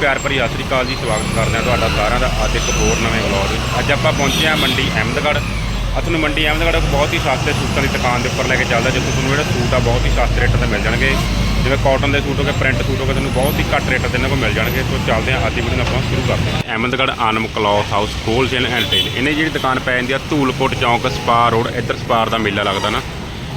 ਪਿਆਰ ਭਰੀ ਸਤਿ ਸ੍ਰੀ ਅਕਾਲ ਜੀ, ਸਵਾਗਤ ਕਰਦੇ ਹਾਂ ਤੁਹਾਡਾ ਸਾਰਿਆਂ ਦਾ ਅੱਜ ਇੱਕ ਹੋਰ ਨਵੇਂ ਵਲੌਗ ਵਿੱਚ। ਅੱਜ ਆਪਾਂ ਪਹੁੰਚੇ ਹਾਂ ਮੰਡੀ ਅਹਿਮਦਗੜ੍ਹ। ਅੱਜ ਤੁਹਾਨੂੰ ਮੰਡੀ ਅਹਿਮਦਗੜ੍ਹ ਇੱਕ ਬਹੁਤ ਹੀ ਸਸਤੇ ਸੂਟਾਂ ਦੀ ਦੁਕਾਨ ਦੇ ਉੱਪਰ ਲੈ ਕੇ ਚੱਲਦਾ, ਜਿੱਥੇ ਤੁਹਾਨੂੰ ਜਿਹੜਾ ਸੂਟ ਆ ਬਹੁਤ ਹੀ ਸਸਤੇ ਰੇਟਾਂ ਤੇ ਮਿਲ ਜਾਣਗੇ। ਜਿਵੇਂ ਕਾਟਨ ਦੇ ਸੂਟ ਹੋ ਗਏ ਪ੍ਰਿੰਟ ਸੂਟ ਹੋ ਗਏ, ਤੁਹਾਨੂੰ ਬਹੁਤ ਹੀ ਘੱਟ ਰੇਟਾਂ ਤੇ ਇਹਨਾਂ ਕੋਲ ਮਿਲ ਜਾਣਗੇ। ਸੋ ਚੱਲਦੇ ਹਾਂ ਅੱਜ ਦੀ ਵੀਡੀਓ ਆਪਾਂ ਸ਼ੁਰੂ ਕਰਦੇ ਹਾਂ। Ahmedgarh Anam cloth house wholesale and retail ਇਹਨੇ ਜਿਹੜੀ ਦੁਕਾਨ ਪੈ ਜਾਂਦੀ ਆ, ਧੂਲਕੋਟ ਚੌਂਕ ਸਪਾਰ ਰੋਡ, ਇੱਧਰ ਸਪਾਰ ਦਾ ਮੇਲਾ ਲੱਗਦਾ ਨਾ,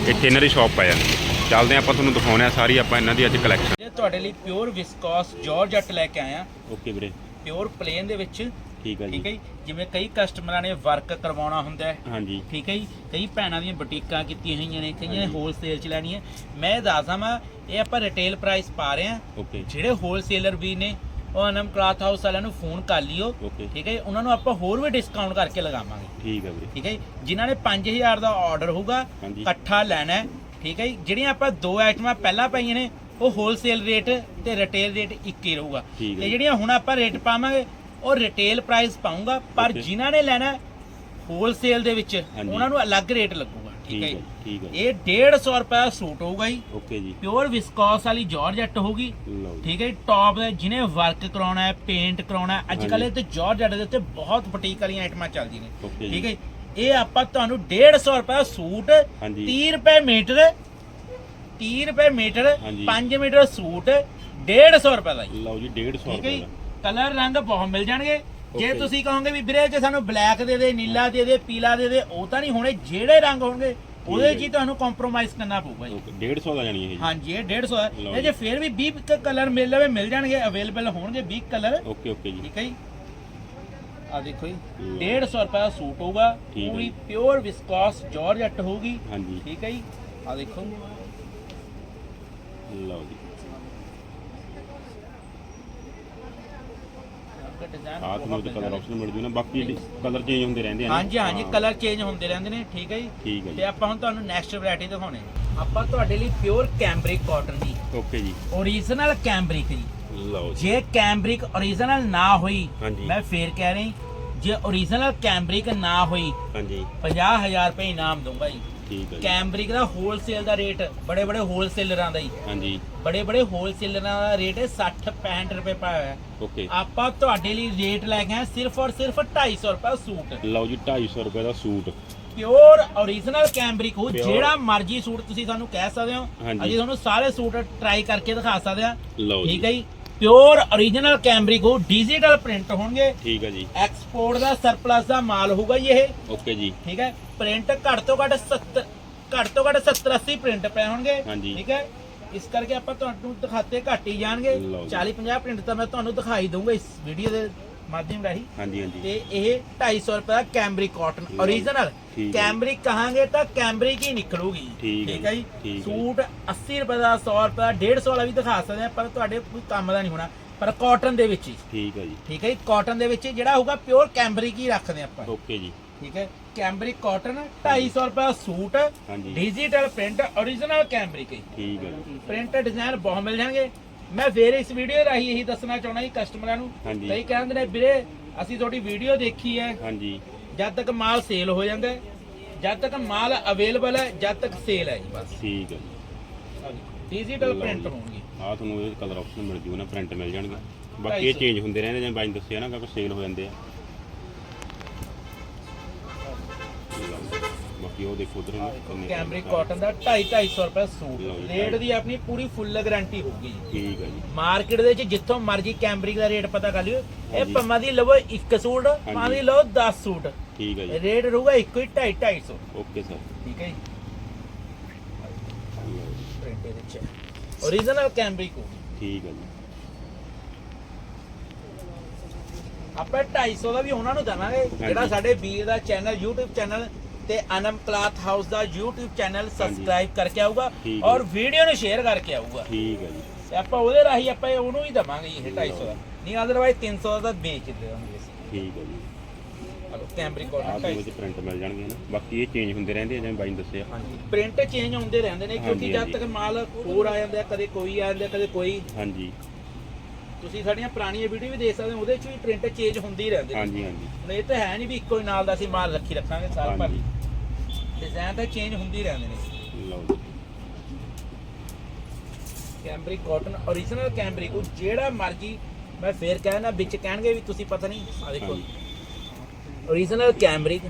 ਇੱਥੇ ਇਹਨਾਂ ਦੀ ਸ਼ਾਪ ਪੈ ਜਾਂਦੀ ਹੈ ਚੱਲਦੇ ਆਪਾਂ ਤੁਹਾਨੂੰ ਦਿਖਾਉਂਦੇ ਹਾਂ ਸਾਰੀ ਆਪਾਂ ਇਹਨਾਂ ਦੀ ਅੱਜ ਕਲੈਕਸ਼ਨ ਇਹ ਤੁਹਾਡੇ ਲਈ ਪਿਓਰ ਵਿਸਕੋਸ ਜਾਰਜਟ ਲੈ ਕੇ ਆਇਆ ਓਕੇ ਵੀਰੇ। ਪਿਓਰ ਪਲੇਨ ਦੇ ਵਿੱਚ। ਠੀਕ ਹੈ ਠੀਕ ਹੈ ਜੀ। ਜਿਵੇਂ ਕਈ ਕਸਟਮਰਾਂ ਨੇ ਵਰਕ ਕਰਵਾਉਣਾ ਹੁੰਦਾ ਹੈ। ਹਾਂਜੀ। ਠੀਕ ਹੈ ਜੀ। ਕਈ ਭੈਣਾਂ ਦੀਆਂ ਬੁਟੀਕਾਂ ਕੀਤੀਆਂ ਹੋਈਆਂ ਨੇ ਕਈਆਂ ਨੇ। ਹੋਲਸੇਲ ਚ ਲੈਣੀ ਹੈ ਮੈਂ ਦੱਸਦਾ ਮੈਂ ਇਹ ਆਪਾਂ ਰਿਟੇਲ ਪ੍ਰਾਈਸ ਪਾ ਰਹੇ ਹਾਂ। ਓਕੇ। ਜਿਹੜੇ ਹੋਲਸੇਲਰ ਵੀ ਨੇ ਉਹ ਅਨਮ ਕਲਾਥ ਹਾਊਸ ਵਾਲਿਆਂ ਨੂੰ ਫੋਨ ਕਰ ਲਿਓ। ਠੀਕ ਹੈ ਜੀ, ਉਹਨਾਂ ਨੂੰ ਆਪਾਂ ਹੋਰ ਵੀ ਡਿਸਕਾਊਂਟ ਕਰਕੇ ਲਗਾਵਾਂਗੇ। ਠੀਕ ਹੈ ਵੀਰੇ। ਠੀਕ ਹੈ ਜੀ। ਜਿਨ੍ਹਾਂ ਨੇ 5000 ਦਾ ਆਰਡਰ ਹੋਊਗਾ। ਇਕੱਠਾ ਲੈਣਾ ਹੈ। ਠੀਕ ਹੈ ਜੀ? ਜਿਹੜੀਆਂ ਆਪਾਂ ਦੋ ਆਈਟਮਾਂ ਪਹਿਲਾਂ ਪਾਈਆਂ ਨੇ ਉਹ ਹੋਲਸੇਲ ਰੇਟ ਤੇ ਰਿਟੇਲ ਰੇਟ ਇੱਕ ਹੀ ਰਹੂਗਾ। ਠੀਕ ਹੈ ਤੇ। ਜਿਹੜੀਆਂ ਹੁਣ ਆਪਾਂ ਰੇਟ ਪਾਵਾਂਗੇ ਉਹ ਰਿਟੇਲ ਪ੍ਰਾਈਸ ਪਾਉਂਗਾ ਪਰ Okay. ਜਿਨ੍ਹਾਂ ਨੇ ਲੈਣਾ ਹੋਲਸੇਲ ਦੇ ਵਿੱਚ ਹਾਂਜੀ। ਉਹਨਾਂ ਨੂੰ ਅਲੱਗ ਰੇਟ ਲੱਗੂਗਾ ਠੀਕ ਹੈ ਜੀ। ਠੀਕ ਹੈ ਇਹ 150 ਰੁਪਏ ਦਾ ਸੂਟ ਹੋਊਗਾ ਜੀ। ਓਕੇ ਜੀ। ਪਿਓਰ ਵਿਸਕੋਸ ਵਾਲੀ ਜਾਰਜਟ ਹੋਊਗੀ। ਲਓ ਜੀ। ਠੀਕ ਹੈ ਟੌਪ ਦਾ ਜਿਹਨੇ ਵਰਕ ਕਰਾਉਣਾ ਹੈ ਪੇਂਟ ਕਰਾਉਣਾ ਹੈ ਅੱਜ ਕੱਲ੍ਹ ਇਹ ਤੇ ਜਾਰਜਟ ਦੇ ਉੱਤੇ ਬਹੁਤ ਬੁਟੀਕ ਵਾਲੀਆਂ ਆਈਟਮਾਂ ਚੱਲਦੀਆਂ ਨੇ। ਜੀ। ਠੀਕ ਹੈ ਜੀ। ਇਹ ਆਪਾਂ ਤੁਹਾਨੂੰ 150 ਰੁਪਏ ਸੂਟ ਹਾਂਜੀ। 30 ਰੁਪਏ ਮੀਟਰ 30 ਰੁਪਏ ਮੀਟਰ ਹਾਂਜੀ। 5 ਮੀਟਰ ਸੂਟ 150 ਰੁਪਏ ਦਾ ਜੀ। ਲਓ ਜੀ 150 ਠੀਕ ਹੈ ਰੁਪਏ ਦਾ। ਕਲਰ ਰੰਗ ਬਹੁਤ ਮਿਲ ਜਾਣਗੇ। ਜੇ। ਤੁਸੀਂ ਕਹੋਗੇ ਵੀ ਵੀਰੇ ਜੇ ਸਾਨੂੰ ਬਲੈਕ ਦੇ ਦੇ ਨੀਲਾ ਦੇ ਦੇ ਪੀਲਾ ਦੇ ਦੇ ਉਹ ਤਾਂ ਨਹੀਂ ਹੋਣੇ ਜਿਹੜੇ ਰੰਗ ਹੋਣਗੇ ਉਹਦੇ ਹੈ ਹੀ ਜੀ। ਤੁਹਾਨੂੰ ਕੰਪਰੋਮਾਈਜ਼ ਕਰਨਾ ਪਊਗਾ ਜੀ। ਓਕੇ 150 ਦਾ ਜਾਣੀ ਜੀ। ਹਾਂਜੀ ਇਹ 150 ਹੈ ਜੇ ਫਿਰ ਵੀ 20 ਕਲਰ ਮਿਲ ਲਵੇ ਮਿਲ ਜਾਣਗੇ ਅਵੇਲੇਬਲ ਹੋਣਗੇ 20 ਕਲਰ ਓਕੇ ਓਕੇ ਜੀ। ਠੀਕ ਹੈ ਜੀ? ਆ ਦੇਖੋ ਜੀ ਲਓ। 150 ਰੁਪਏ ਦਾ ਸੂਟ ਹੋਊਗਾ ਠੀਕ ਪੂਰੀ। ਪਿਓਰ ਵਿਸਕੋਸ ਜਾਰਜਟ ਹੋਊਗੀ। ਹਾਂਜੀ। ਠੀਕ ਹੈ ਜੀ ਆ ਦੇਖੋ। ਲਓ ਜੀ। ਡਿਜ਼ਾਈਨ ਆਹ ਤੁਹਾਨੂੰ ਤੇ ਕਲਰ ਆਪਸ਼ਨ ਮਿਲ ਜੂ ਨਾ ਬਾਕੀ ਕਲਰ ਚੇਂਜ ਹੁੰਦੇ ਰਹਿੰਦੇ ਆ ਨਾ। ਹਾਂਜੀ ਹਾਂਜੀ ਹਾਂ, ਕਲਰ ਚੇਂਜ ਹੁੰਦੇ ਰਹਿੰਦੇ ਨੇ ਠੀਕ ਹੈ ਜੀ। ਠੀਕ ਹੈ ਤੇ ਜੀ ਆਪਾਂ ਹੁਣ ਤੁਹਾਨੂੰ ਨੈਕਸਟ ਵੈਰਾਈਟੀ ਦਿਖਾਉਣੇ ਆ। ਆਪਾਂ ਤੁਹਾਡੇ ਲਈ ਪਿਓਰ ਕੈਂਬਰਿਕ ਕਾਟਨ ਦੀ ਓਕੇ ਜੀ। ਓਰੀਜਨਲ ਕੈਂਬਰਿਕ ਜੀ। ਲਓ ਜੀ ਜੇ ਕੈਂਬਰਿਕ ਓਰੀਜਨਲ ਨਾ ਹੋਈ ਹਾਂਜੀ। ਮੈਂ ਫੇਰ ਕਹਿ ਰਹੀ ਜੇ ਓਰੀਜਨਲ ਕੈਂਬਰਿਕ ਨਾ ਹੋਈ ਹਾਂਜੀ। 50000 ਰੁਪਏ ਇਨਾਮ ਦਊਂਗਾ ਜੀ। ਠੀਕ ਹੈ ਜੀ। ਕੈਂਬਰਿਕ ਦਾ ਹੋਲਸੇਲ ਦਾ ਰੇਟ ਬੜੇ ਬੜੇ ਹੋਲਸੇਲਰਾਂ ਦਾ ਹੀ ਹਾਂਜੀ। ਬੜੇ ਬੜੇ ਹੋਲਸੇਲਰਾਂ ਦਾ ਰੇਟ ਹੈ 60 65 ਰੁਪਏ ਪਾਇਆ ਹੈ ਓਕੇ। ਆਪਾਂ ਤੁਹਾਡੇ ਲਈ ਰੇਟ ਲੈ ਕੇ ਆਏ ਸਿਰਫ ਔਰ ਸਿਰਫ 250 ਰੁਪਏ ਸੂਟ। ਲਓ ਜੀ 250 ਰੁਪਏ ਦਾ ਸੂਟ। ਪਿਓਰ ਓਰੀਜਨਲ ਕੈਂਬਰਿਕ ਹੋ Pure। ਜਿਹੜਾ ਮਰਜ਼ੀ ਸੂਟ ਤੁਸੀਂ ਸਾਨੂੰ ਕਹਿ ਸਕਦੇ ਹੋ। ਹਾਂਜੀ। ਅਸੀਂ ਤੁਹਾਨੂੰ ਸਾਰੇ ਸੂਟ ਟਰਾਈ ਕਰਕੇ ਦਿਖਾ ਸਕਦੇ ਹਾਂ। ਲਓ ਠੀਕ ਜੀ ਹੈ ਜੀ। ਪਿਓਰ ਕੈਂਬਰਿਕ ਹੋ ਡਿਜੀਟਲ ਪ੍ਰਿੰਟ ਹੋਣਗੇ। ਠੀਕ ਹੈ ਜੀ। ਐਕਸਪੋਰਟ ਦਾ ਸਰਪਲਸ ਦਾ ਮਾਲ ਹੋਊਗਾ ਜੀ ਇਹ। ਓਕੇ ਜੀ। ਠੀਕ ਹੈ। ਪ੍ਰਿੰਟ ਘੱਟ ਤੋਂ ਘੱਟ 70 ਘੱਟ ਤੋਂ ਘੱਟ 70 80 ਪ੍ਰਿੰਟ ਪਏ ਹੋਣਗੇ। ਠੀਕ ਹੈ। ਇਸ ਕਰਕੇ ਆਪਾਂ ਤੁਹਾਨੂੰ ਦਿਖਾਤੇ ਘੱਟ ਹੀ ਜਾਣਗੇ। ਲਓ ਜੀ। 40 50 ਪ੍ਰਿੰਟ ਤਾਂ ਮੈਂ ਤੁਹਾਨੂੰ ਦਿਖਾਈ ਦਊਂਗਾ ਇਸ ਵੀਡੀਓ ਦੇ ਮਾਧਿਅਮ ਰਾਹੀਂ। ਹਾਂਜੀ ਹਾਂਜੀ। ਤੇ ਇਹ 250 ਰੁਪਏ ਦਾ ਕੈਂਬਰਿਕ ਕਾਟਨ। ਓਰੀਜਨਲ ਠੀਕ ਹੈ। ਕੈਂਬਰਿਕ ਕਹਾਂਗੇ ਤਾਂ ਕੈਂਬਰਿਕ ਹੀ ਨਿਕਲੂਗੀ। ਠੀਕ ਹੈ ਹੈ ਜੀ, ਜੀ। ਠੀਕ ਹੈ। ਸੂਟ 80 ਰੁਪਏ ਦਾ 100 ਰੁਪਏ ਦਾ 150 ਵਾਲਾ ਵੀ ਦਿਖਾ ਸਕਦੇ ਆ ਪਰ ਤੁਹਾਡੇ ਕੋਈ ਕੰਮ ਦਾ ਨਹੀਂ ਹੋਣਾ। ਪਰ ਕਾਟਨ ਦੇ ਵਿੱਚ ਹੀ। ਠੀਕ ਹੈ ਜੀ। ਠੀਕ ਹੈ ਜੀ। ਕਾਟਨ ਦੇ ਵਿੱਚ ਜਿਹੜਾ ਹੋਊਗਾ ਪਿਓਰ ਕੈਂਬਰਿਕ ਹੀ ਰੱਖਦੇ ਆਪਾਂ। ਓਕੇ ਜੀ। ਠੀਕ ਹੈ। ਕੈਂਬਰਿਕ ਕਾਟਨ 250 ਰੁਪਏ ਦਾ ਸੂਟ ਹਾਂਜੀ। ਡਿਜੀਟਲ ਪ੍ਰਿੰਟ ਓਰੀਜਨਲ ਕੈਂਬਰਿਕ ਹੀ। ਠੀਕ ਹੈ ਜੀ। ਪ੍ਰਿੰਟ ਡਿਜ਼ਾਈਨ ਬਹੁਤ ਮਿਲ ਜਾਣਗੇ। ਮੈਂ ਫੇਰ ਇਸ ਵੀਡੀਓ ਰਾਹੀਂ ਇਹੀ ਦੱਸਣਾ ਚਾਹੁੰਦਾ ਜੀ ਕਸਟਮਰਾਂ ਨੂੰ। ਹਾਂਜੀ। ਕਈ ਕਹਿੰਦੇ ਨੇ ਵੀਰੇ ਅਸੀਂ ਤੁਹਾਡੀ ਵੀਡੀਓ ਦੇਖੀ ਹੈ। ਹਾਂਜੀ। ਜਦ ਤੱਕ ਮਾਲ ਸੇਲ ਹੋ ਜਾਂਦਾ ਹੈ, ਜਦ ਤੱਕ ਮਾਲ ਅਵੇਲੇਬਲ ਹੈ ਜਦ ਤੱਕ ਸੇਲ ਹੈ ਜੀ ਬਸ। ਠੀਕ ਹੈ ਡਿਜੀਟਲ ਪ੍ਰਿੰਟ। ਹੋਣਗੇ। ਆਹ ਤੁਹਾਨੂੰ ਇਹ ਕਲਰ ਆਪਸ਼ਨ ਮਿਲ ਜੂ ਨਾ ਪ੍ਰਿੰਟ ਮਿਲ ਜਾਣਗੇ। ਬਾਕੀ ਇਹ 250 ਚੇਂਜ ਹੁੰਦੇ ਰਹਿੰਦੇ ਜਿਵੇਂ ਬਾਈ ਨੇ ਦੱਸਿਆ ਨਾ ਕਿ ਸੇਲ ਹੋ ਜਾਂਦੇ ਆ। ਬਾਕੀ ਉਹ ਦੇਖੋ ਉਧਰ ਕੈਮਰਿਕ ਕਾਟਨ ਦਾ 2.5 250 ਰੁਪਏ ਸੂਟ। ਲਓ ਰੇਟ ਦੀ ਆਪਣੀ ਪੂਰੀ ਫੁੱਲ ਗਾਰੰਟੀ ਹੋਊਗੀ ਜੀ। ਠੀਕ ਹੈ ਜੀ। ਮਾਰਕੀਟ ਦੇ ਵਿੱਚ ਜਿੱਥੋਂ ਮਰਜ਼ੀ ਕੈਮਰਿਕ ਦਾ ਰੇਟ ਪਤਾ ਕਰ ਲਿਓ। ਇਹ। ਪੰਮਾ ਦੀ ਲਵੋ ਇੱਕ ਸੂਟ ਪੰਮਾ ਦੀ ਲਵੋ 10 ਸੂਟ। ਠੀਕ ਹੈ ਜੀ। ਰੇਟ ਰਹੂਗਾ ਇੱਕੋ ਹੀ 2.5 250 ਓਕੇ ਸਰ। ਠੀਕ ਹੈ ਜੀ। ਪ੍ਰਿੰਟ ਦੇ ਵਿੱਚ। ਓਰੀਜਨਲ ਕੈਮਰਿਕ ਹੋਊਗੀ। ਠੀਕ ਹੈ ਜੀ। ਆਪਾਂ 250 ਦਾ ਵੀ ਉਹਨਾਂ ਨੂੰ ਦਵਾਂਗੇ। ਜਿਹੜਾ ਸਾਡੇ ਵੀਰ ਦਾ ਚੈਨਲ YouTube ਚੈਨਲ ਤੇ ਅਨਮ ਕਲਾਥ ਹਾਊਸ ਦਾ YouTube ਚੈਨਲ ਸਬਸਕ੍ਰਾਈਬ ਕਰਕੇ ਆਊਗਾ ਠੀਕ ਹੈ। ਔਰ ਵੀਡੀਓ ਨੂੰ ਸ਼ੇਅਰ ਕਰਕੇ ਆਊਗਾ। ਠੀਕ ਹੈ ਜੀ। ਤੇ ਆਪਾਂ ਉਹਦੇ ਰਾਹੀਂ ਆਪਾਂ ਉਹਨੂੰ ਹੀ ਦਵਾਂਗੇ ਇਹ 250 ਦਾ। ਨਹੀਂ ਅਦਰਵਾਈਜ਼ 300 ਦਾ ਤਾਂ ਵੇਚ ਦੇਵਾਂਗੇ ਅਸੀਂ। ਠੀਕ ਹੈ ਜੀ। ਹਲੋ ਆਹ ਪ੍ਰਿੰਟ ਮਿਲ ਜਾਣਗੇ ਨਾ। ਬਾਕੀ ਇਹ ਚੇਂਜ ਹੁੰਦੇ ਰਹਿੰਦੇ ਆ ਜਿਵੇਂ ਬਾਈ ਨੇ ਦੱਸਿਆ। ਹਾਂਜੀ ਪ੍ਰਿੰਟ ਚੇਂਜ ਹੁੰਦੇ ਰਹਿੰਦੇ ਨੇ ਕਿਉਂਕਿ ਹਾਂਜੀ, ਜਦ ਹਾਂਜੀ। ਤੱਕ ਮਾਲ ਹੋਰ ਆ ਜਾਂਦਾ ਕਦੇ ਕੋਈ ਆ ਜਾਂਦਾ ਕਦੇ ਕੋਈ। ਹਾਂਜੀ। ਤੁਸੀਂ ਸਾਡੀਆਂ ਪੁਰਾਣੀਆਂ ਵੀਡੀਓ ਵੀ ਦੇਖ ਸਕਦੇ ਹੋ ਉਹਦੇ ਚ ਵੀ ਪ੍ਰਿੰਟ ਚੇਂਜ ਹੁੰਦੇ ਹੀ ਰਹਿੰਦੇ ਨੇ। ਹਾਂਜੀ ਹਾਂਜੀ। ਹੁਣ ਇਹ ਤਾਂ ਹੈ ਨਹੀਂ ਵੀ ਇੱਕੋ ਹੀ ਨਾਲ ਦਾ ਅਸੀਂ ਮਾਲ ਰੱਖੀ ਰੱਖਾਂਗੇ ਸਾਲ ਭਰ। ਹਾਂਜੀ ਡਿਜ਼ਾਈਨ ਤਾਂ ਚੇਂਜ ਹੁੰਦੇ ਰਹਿੰਦੇ ਨੇ। ਲਓ ਜੀ। ਕੈਂਬਰਿਕ ਕਾਟਨ origignal ਕੈਂਬਰਿਕ ਉਹ ਜਿਹੜਾ ਮਰਜ਼ੀ ਮੈਂ ਫੇਰ ਕਹਿਣਾ ਵਿੱਚ ਕਹਿਣਗੇ ਵੀ ਤੁਸੀਂ ਪਤਾ ਨਹੀਂ ਆ ਦੇਖੋ। ਓਰੀਜਨਲ ਕੈਮਰਿਕ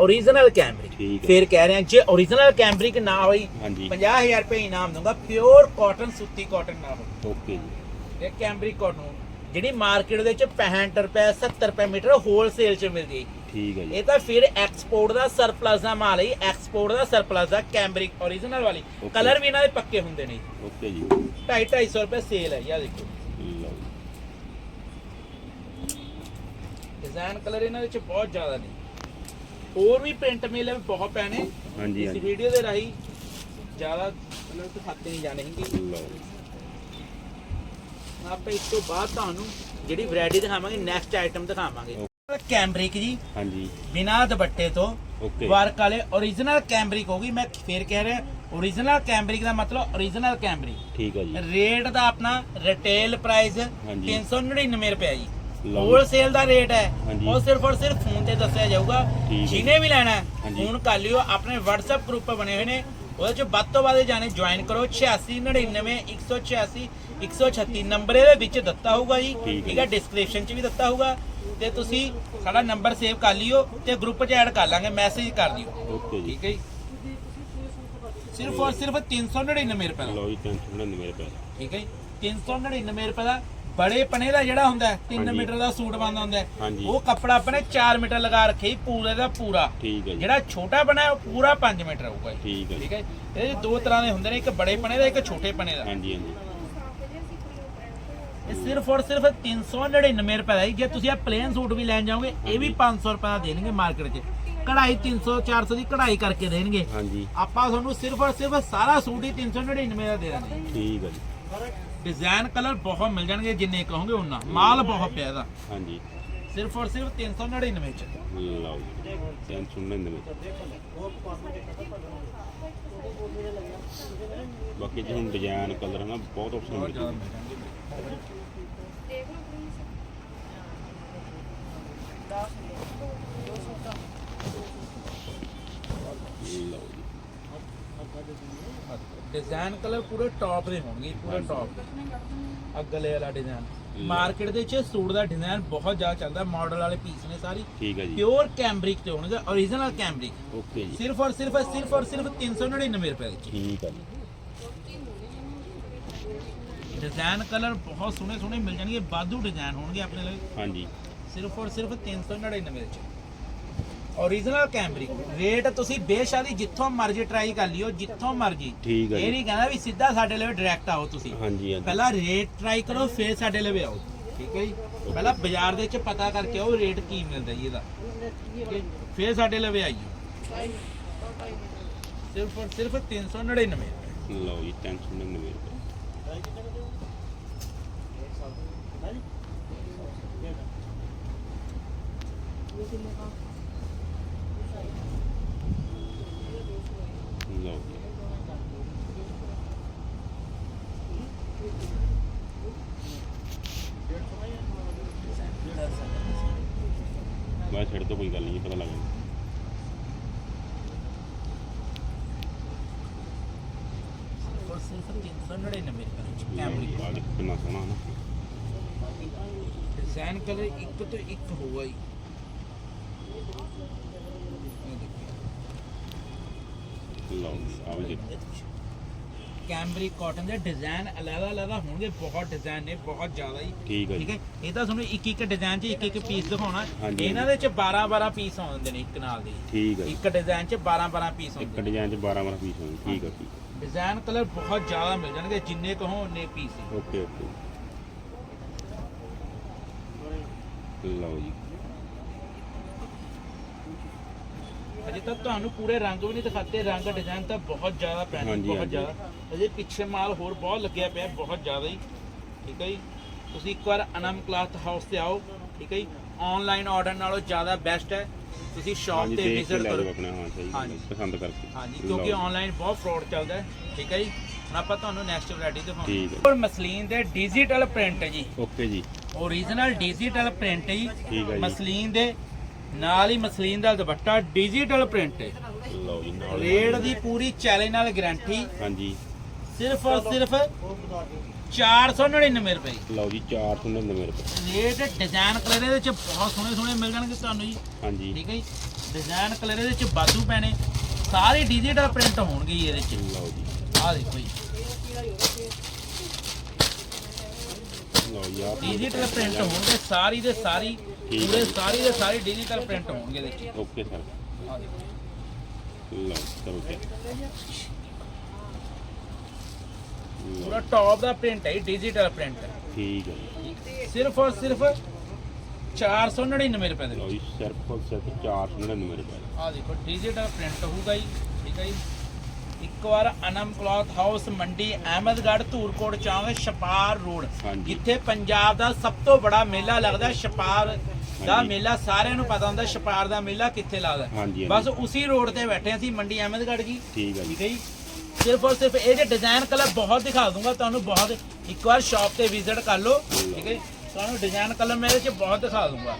ਓਰੀਜਨਲ ਕੈਮਰਿਕ ਠੀਕ ਹੈ। ਫਿਰ ਕਹਿ ਰਹੇ ਹਾਂ ਜੇ ਓਰੀਜਨਲ ਕੈਮਰਿਕ ਨਾ ਹੋਈ ਹਾਂਜੀ। 50000 ਰੁਪਏ ਇਨਾਮ ਦੂੰਗਾ ਪਿਓਰ ਕਾਟਨ ਸੂਤੀ ਕਾਟਨ ਨਾ ਹੋ ਓਕੇ ਜੀ। ਇਹ ਕੈਮਰਿਕ ਕਾਟਨ ਜਿਹੜੀ ਮਾਰਕੀਟ ਦੇ ਵਿੱਚ 65 ਰੁਪਏ 70 ਰੁਪਏ ਮੀਟਰ ਹੋਲਸੇਲ 'ਚ ਮਿਲਦੀ ਹੈ। ਠੀਕ ਹੈ ਜੀ। ਇਹ ਤਾਂ ਫਿਰ ਐਕਸਪੋਰਟ ਦਾ ਸਰਪਲਸ ਦਾ ਮਾਲ ਹੈ ਐਕਸਪੋਰਟ ਦਾ ਸਰਪਲਸ ਦਾ ਕੈਮਰਿਕ ਓਰੀਜਨਲ ਵਾਲੀ। Okay. ਕਲਰ ਵੀ ਇਹਨਾਂ ਦੇ ਪੱਕੇ ਹੁੰਦੇ ਨੇ ਓਕੇ ਜੀ। 2.5 250 ਰੁਪਏ ਸੇਲ ਹੈ ਯਾ ਦੇਖੋ। ਲਓ ਜੀ। ਡਿਜ਼ਾਈਨ ਕਲਰ ਇਹਨਾਂ ਵਿੱਚ ਬਹੁਤ ਜ਼ਿਆਦਾ ਨੇ। ਹੋਰ ਵੀ ਪ੍ਰਿੰਟ ਮੇਲੇ ਬਹੁਤ ਪੈਣੇ ਹਾਂਜੀ ਇਸ ਹਾਂਜੀ। ਵੀਡੀਓ ਦੇ ਰਾਹੀਂ ਜ਼ਿਆਦਾ ਮਤਲਬ ਦਿਖਾਤੇ ਨਹੀਂ ਜਾਣੇ ਹੈਗੇ। ਲਓ ਜੀ। ਆਪਾਂ ਇਸ ਤੋਂ ਬਾਅਦ ਤੁਹਾਨੂੰ ਜਿਹੜੀ ਵੈਰਾਈਟੀ ਦਿਖਾਵਾਂਗੇ ਨੈਕਸਟ ਆਈਟਮ ਦਿਖਾਵਾਂਗੇ। ਕੈਮਰਿਕ ਜੀ। ਹਾਂਜੀ। ਬਿਨਾ ਦੁਪੱਟੇ ਤੋਂ। ਓਕੇ ਵਰਕ ਵਾਲੇ origignal ਕੈਮਰਿਕ ਹੋਗੀ ਮੈਂ ਫੇਰ ਕਹਿ ਰਿਹਾ origignal ਕੈਮਰਿਕ ਦਾ ਮਤਲਬ origignal ਕੈਮਰਿਕ ਠੀਕ ਹੈ ਜੀ। ਰੇਟ ਦਾ ਆਪਣਾ ਰਿਟੇਲ ਪ੍ਰਾਈਸ ਹਾਂਜੀ। 399 ਰੁਪਏ ਜੀ। ਹੋਲਸੇਲ ਦਾ ਰੇਟ ਹੈ। ਉਹ ਸਿਰਫ ਔਰ ਸਿਰਫ ਫੋਨ ਤੇ ਦੱਸਿਆ ਜਾਊਗਾ। ਜਿਹਨੇ ਵੀ ਲੈਣਾ। ਫੋਨ ਕਰ ਲਿਓ। ਆਪਣੇ WhatsApp ਗਰੁੱਪ ਬਣੇ ਹੋਏ ਨੇ। ਉਹਦੇ ਚ ਵੱਧ ਤੋਂ ਵੱਧ ਜਾਣੇ ਜੁਆਇਨ ਕਰੋ 8699 186 136 ਨੰਬਰ ਇਹਦੇ ਵਿੱਚ ਦਿੱਤਾ ਹੋਊਗਾ ਜੀ। ਠੀਕ ਹੈ ਡਿਸਕ੍ਰਿਪਸ਼ਨ ਚ ਵੀ ਦਿੱਤਾ ਹੋਊਗਾ। ਤੇ ਤੁਸੀਂ ਸਾਡਾ ਨੰਬਰ ਸੇਵ ਕਰ ਲਿਓ ਤੇ ਗਰੁੱਪ ਚ ਐਡ ਕਰ ਲਾਂਗੇ ਮੈਸੇਜ ਕਰ ਦਿਓ। ਠੀਕ ਹੈ ਜੀ। ਸਿਰਫ ਔਰ ਸਿਰਫ 399 ਰੁਪਏ ਦਾ। ਲਓ ਜੀ 399 ਰੁਪਏ ਠੀਕ ਹੈ ਜੀ। 399 ਰੁਪਏ ਦਾ ਬੜੇ ਪਨੇ ਦਾ ਜਿਹੜਾ ਹੁੰਦਾ 3 ਹਾਂਜੀ। ਮੀਟਰ ਦਾ ਸੂਟ ਬਣਦਾ ਹੁੰਦਾ। ਉਹ ਕੱਪੜਾ ਆਪਣੇ 4 ਮੀਟਰ ਲਗਾ ਰੱਖੇ ਪੂਰੇ ਦਾ ਪੂਰਾ। ਜਿਹੜਾ ਛੋਟਾ ਬਣਾ ਉਹ ਪੂਰਾ 5 ਮੀਟਰ ਹੋਊਗਾ ਠੀਕ ਹੈ ਠੀਕ ਹੈ 'ਚ ਦੋ ਤਰ੍ਹਾਂ ਦੇ ਹੁੰਦੇ ਨੇ ਇੱਕ ਬੜੇ ਪਨੇ ਦਾ ਇੱਕ ਛੋਟੇ ਪਨੇ ਦਾ। ਹਾਂਜੀ ਹਾਂਜੀ। ਇਹ ਸਿਰਫ ਔਰ ਸਿਰਫ 399 ਰੁਪਏ ਦਾ ਜੀ। ਜੇ ਤੁਸੀਂ ਇਹ ਪਲੇਨ ਸੂਟ ਵੀ ਲੈਣ ਜਾਓਗੇ ਇਹ ਵੀ 500 ਰੁਪਏ ਦਾ ਦੇਣਗੇ ਮਾਰਕੀਟ 'ਚ। ਕਢਾਈ 300 400 ਦੀ ਕਢਾਈ ਕਰਕੇ ਦੇਣਗੇ। ਹਾਂਜੀ। ਆਪਾਂ ਤੁਹਾਨੂੰ ਸਿਰਫ ਔਰ ਸਿਰਫ ਸਾਰਾ ਸੂਟ ਹੀ 399 ਦਾ ਦੇ ਦਾਂਗੇ। ਠੀਕ ਹੈ ਜੀ। ਡਿਜ਼ਾਈਨ ਕਲਰ ਬਹੁਤ ਮਿਲ ਜਾਣਗੇ ਜਿੰਨੇ ਕਹੋਗੇ ਉਹਨਾਂ। ਮਾਲ ਬਹੁਤ ਪਿਆ ਇਹਦਾ ਹਾਂਜੀ। ਸਿਰਫ ਔਰ ਸਿਰਫ 399 ਚ। ਲਓ ਜੀ। 399 ਬਾਕੀ ਜੀ ਹੁਣ ਡਿਜ਼ਾਈਨ ਕਲਰ ਹਨਾ ਬਹੁਤ ਆਪਸ਼ਨ ਮਿਲ ਜਾਂਦੇ ਲਓ ਡਿਜ਼ਾਈਨ ਕਲਰ ਪੂਰੇ ਟੌਪ ਦੇ ਹੋਣਗੇ ਪੂਰੇ ਟੌਪ ਅਗਲੇ ਵਾਲਾ ਡਿਜ਼ਾਈਨ ਮਾਰਕੀਟ ਦੇ ਵਿੱਚ ਸੂਟ ਦਾ ਡਿਜ਼ਾਈਨ ਬਹੁਤ ਜ਼ਿਆਦਾ ਚੱਲਦਾ ਮਾਡਲ ਵਾਲੇ ਪੀਸ ਨੇ ਸਾਰੀ। ਠੀਕ ਹੈ ਜੀ। ਪਿਓਰ ਕੈਮਬ੍ਰਿਕ ਤੇ ਹੋਣਗੇ origignal ਓਕੇ ਜੀ। ਸਿਰਫ ਔਰ ਸਿਰਫ ਸਿਰਫ ਔਰ ਸਿਰਫ 399 ਰੁਪਏ ਵਿੱਚ। ਠੀਕ ਹੈ ਜੀ। ਡਿਜ਼ਾਈਨ ਕਲਰ ਬਹੁਤ ਸੋਹਣੇ ਸੋਹਣੇ ਮਿਲ ਜਾਣਗੇ ਬਾਦੂ ਡਿਜ਼ਾਈਨ ਹੋਣਗੇ ਆਪਣੇ ਲਈ। ਹਾਂਜੀ। ਸਿਰਫ ਔਰ ਸਿਰਫ 399 ਵਿੱਚ। Origignal ਕੈਮਬ੍ਰਿਕ ਰੇਟ ਤੁਸੀਂ ਬੇਸ਼ੱਕ ਜਿੱਥੋਂ ਮਰਜ਼ੀ ਟਰਾਈ ਕਰ ਲਿਓ ਜਿੱਥੋਂ ਮਰਜ਼ੀ। ਠੀਕ ਹੈ ਇਹ ਨਹੀਂ ਕਹਿੰਦਾ ਵੀ ਸਿੱਧਾ ਸਾਡੇ ਲਈ ਡਾਇਰੈਕਟ ਆਓ ਤੁਸੀਂ। ਹਾਂਜੀ ਹਾਂਜੀ। ਪਹਿਲਾਂ ਰੇਟ ਟਰਾਈ ਕਰੋ ਫਿਰ ਸਾਡੇ ਲਈ ਆਓ। ਠੀਕ ਹੈ ਜੀ? ਪਹਿਲਾਂ ਬਾਜ਼ਾਰ ਦੇ ਵਿੱਚ ਪਤਾ ਕਰਕੇ ਆਓ ਰੇਟ ਕੀ ਮਿਲਦਾ ਜੀ ਇਹਦਾ। ਠੀਕ ਹੈ? ਫਿਰ ਸਾਡੇ ਲਈ ਆਈਓ। ਸਿਰਫ ਔਰ ਸਿਰਫ 399 ਲਓ ਜੀ 399 ਰੁਪਏ ਲਓ ਜੀ ਬਸ ਛੱਡ ਤੋਂ ਕੋਈ ਗੱਲ ਨਹੀਂ ਪਤਾ ਲੱਗ ਜਾਂਦਾ ਔਰ ਸਿਰਫ 399 ਰੁਪਏ ਵਿੱਚ ਕੈਮਰਿਕ ਆ ਦੇਖੋ ਕਿੰਨਾ ਸੋਹਣਾ ਨਾ। ਡਿਜ਼ਾਈਨ ਕਲਰ ਇੱਕ ਤੋਂ ਇੱਕ ਹੋਊਗਾ ਜੀ। ਲਓ ਜੀ ਕੈਮਬਰਿਕ ਕਾਟਨ ਦੇ ਡਿਜ਼ਾਈਨ ਅਲੱਗ ਅਲੱਗ ਹੋਣਗੇ ਬਹੁਤ ਡਿਜ਼ਾਈਨ ਨੇ ਬਹੁਤ ਜ਼ਿਆਦਾ ਹੀ। ਠੀਕ ਹੈ ਠੀਕ ਜੀ ਹੈ? ਇਹ ਤਾਂ ਤੁਹਾਨੂੰ ਇੱਕ ਇੱਕ ਡਿਜ਼ਾਈਨ 'ਚ ਇੱਕ ਇੱਕ ਪੀਸ ਦਿਖਾਉਣਾ। ਹਾਂਜੀ। ਇਹਨਾਂ ਦੇ 'ਚ 12 12 ਪੀਸ ਆਉਂਦੇ ਨੇ ਇੱਕ ਨਾਲ ਦੇ। ਠੀਕ ਹੈ ਜੀ। ਇੱਕ ਡਿਜ਼ਾਈਨ 'ਚ 12 12 ਪੀਸ ਇੱਕ ਆਉਂਦੇ ਨੇ। ਡਿਜ਼ਾਈਨ ਚ 12 12 ਪੀਸ ਹੋਣ ਠੀਕ ਹੈ ਠੀਕ ਹੈ ਡਿਜ਼ਾਈਨ ਕਲਰ ਬਹੁਤ ਜ਼ਿਆਦਾ ਮਿਲ ਜਾਣਗੇ ਜਿੰਨੇ ਕਹੋ ਉਨੇ ਪੀਸ ਓਕੇ ਓਕੇ। ਲਓ ਜੀ। ਅਜੇ ਤੱਕ ਤੁਹਾਨੂੰ ਪੂਰੇ ਰੰਗ ਵੀ ਨਹੀਂ ਦਿਖਾਤੇ ਰੰਗ ਡਿਜ਼ਾਈਨ ਤਾਂ ਬਹੁਤ ਜ਼ਿਆਦਾ ਪੈਣੇ ਹਾਂਜੀ, ਬਹੁਤ ਹਾਂਜੀ। ਜ਼ਿਆਦਾ। ਅਜੇ ਪਿੱਛੇ ਮਾਲ ਹੋਰ ਬਹੁਤ ਲੱਗਿਆ ਪਿਆ ਬਹੁਤ ਜ਼ਿਆਦਾ ਹੀ। ਠੀਕ ਹੈ ਜੀ? ਤੁਸੀਂ ਇੱਕ ਵਾਰ ਅਨਮ ਕਲਾਥ ਹਾਊਸ ਤੇ ਆਓ ਠੀਕ ਹੈ ਜੀ? ਆਨਲਾਈਨ ਆਰਡਰ ਨਾਲੋਂ ਜ਼ਿਆਦਾ ਬੈਸਟ ਹੈ। ਤੁਸੀਂ ਸ਼ਾਪ ਹਾਂਜੀ ਤੇ ਦੇਖ ਕੇ ਵਿਜ਼ਿਟ ਲੈ ਜਾਓ ਕਰੋ। ਆਪਣਾ ਹਾਂ ਸਹੀ ਗੱਲ ਹੈ, ਹਾਂਜੀ। ਪਸੰਦ ਕਰਕੇ। ਹਾਂਜੀ ਲਓ। ਕਿਉਂਕਿ ਆਨਲਾਈਨ ਬਹੁਤ ਫਰਾਡ ਚੱਲਦਾ ਹੈ ਠੀਕ ਹੈ ਜੀ? ਹੁਣ ਆਪਾਂ ਤੁਹਾਨੂੰ ਨੈਕਸਟ ਵੈਰਾਈਟੀ ਦਿਖਾਉਂਦੇ ਠੀਕ ਹੈ। ਔਰ ਮਸਲੀਨ ਦੇ ਡਿਜੀਟਲ ਪ੍ਰਿੰਟ ਹੈ ਜੀ। ਓਕੇ ਜੀ। ਓਰੀਜਨਲ ਡਿਜੀਟਲ ਪ੍ਰਿੰਟ ਜੀ। ਠੀਕ ਹੈ ਜੀ। ਮਸਲੀਨ ਦੇ ਨਾਲ ਹੀ ਮਸਲੀਨ ਦਾ ਦੁਪੱਟਾ ਡਿਜੀਟਲ ਪ੍ਰਿੰਟ ਹੈ ਲਓ ਜੀ ਨਾਲ ਰੇਟ ਦੀ ਪੂਰੀ ਚੈਲੰਜ ਨਾਲ ਗਾਰੰਟੀ ਹਾਂਜੀ। ਸਿਰਫ ਔਰ ਸਿਰਫ 499 ਰੁਪਏ। ਲਓ ਜੀ 499 ਰੁਪਏ। ਰੇਟ ਡਿਜ਼ਾਈਨ ਕਲਰ ਇਹਦੇ ਵਿੱਚ ਬਹੁਤ ਸੋਹਣੇ ਸੋਹਣੇ ਮਿਲ ਜਾਣਗੇ ਤੁਹਾਨੂੰ ਜੀ। ਹਾਂਜੀ। ਠੀਕ ਹੈ ਜੀ? ਡਿਜ਼ਾਈਨ ਕਲਰ ਇਹਦੇ ਵਿੱਚ ਬਾਦੂ ਪੈਣੇ। ਸਾਰੇ ਡਿਜੀਟਲ ਪ੍ਰਿੰਟ ਹੋਣਗੇ ਇਹਦੇ ਵਿੱਚ। ਲਓ ਜੀ। ਆਹ ਦੇਖੋ ਜੀ। ਲਓ ਆਹ ਡਿਜੀਟਲ ਪ੍ਰਿੰਟ ਹੋਣਗੇ ਸਾਰੀ ਦੇ ਸਾਰੀ ਠੀਕ ਹੈ ਪੂਰੇ ਜੀ। ਸਾਰੀ ਦੇ ਸਾਰੀ ਡਿਜੀਟਲ ਪ੍ਰਿੰਟ ਹੋਣਗੇ ਇਹਦੇ ਵਿੱਚ ਓਕੇ ਸਰ ਆਹ ਦੇਖੋ। ਲਓ ਕਰੋ ਚੈੱਕ ਪੂਰਾ ਟੌਪ ਦਾ ਪ੍ਰਿੰਟ ਹੈ ਡਿਜੀਟਲ ਪ੍ਰਿੰਟ ਠੀਕ ਹੈ ਜੀ। ਸਿਰਫ ਔਰ ਸਿਰਫ 499 ਰੁਪਏ ਦੇ ਲਓ ਜੀ ਸਿਰਫ ਔਰ ਸਿਰਫ 499 ਰੁਪਏ। ਆ ਦੇਖੋ ਡਿਜੀਟਲ ਪ੍ਰਿੰਟ ਹੋਊਗਾ ਜੀ ਠੀਕ ਹੈ ਜੀ। ਇੱਕ ਵਾਰ ਅਨਮ ਕਲੌਥ ਹਾਊਸ ਮੰਡੀ ਅਹਿਮਦਗੜ੍ਹ ਧੂਰਕੋਟ ਚੌਂਕ ਛਪਾਰ ਰੋਡ। ਜਿੱਥੇ ਪੰਜਾਬ ਦਾ ਸਭ ਤੋਂ ਬੜਾ ਮੇਲਾ ਲੱਗਦਾ ਛਪਾਰ ਦਾ। ਮੇਲਾ ਸਾਰਿਆਂ ਨੂੰ ਪਤਾ ਹੁੰਦਾ ਛਪਾਰ ਦਾ ਮੇਲਾ ਕਿੱਥੇ ਲੱਗਦਾ। ਬਸ। ਉਸੇ ਰੋਡ ਤੇ ਬੈਠੇ ਅਸੀਂ ਮੰਡੀ ਅਹਿਮਦਗੜ੍ਹ ਜੀ। ਠੀਕ ਹੈ ਜੀ? ਸਿਰਫ ਔਰ ਸਿਰਫ ਇਹਦੇ ਡਿਜ਼ਾਈਨ ਕਲਰ ਬਹੁਤ ਦਿਖਾ ਦੂੰਗਾ ਤੁਹਾਨੂੰ ਬਹੁਤ ਇੱਕ ਵਾਰ ਸ਼ਾਪ ਤੇ ਵਿਜ਼ਿਟ ਕਰ ਲਓ। ਠੀਕ ਹੈ ਤੁਹਾਨੂੰ ਡਿਜ਼ਾਈਨ ਕਲਰ ਮੈਂ ਇਹਦੇ ਚ ਬਹੁਤ ਦਿਖਾ ਦੂੰਗਾ।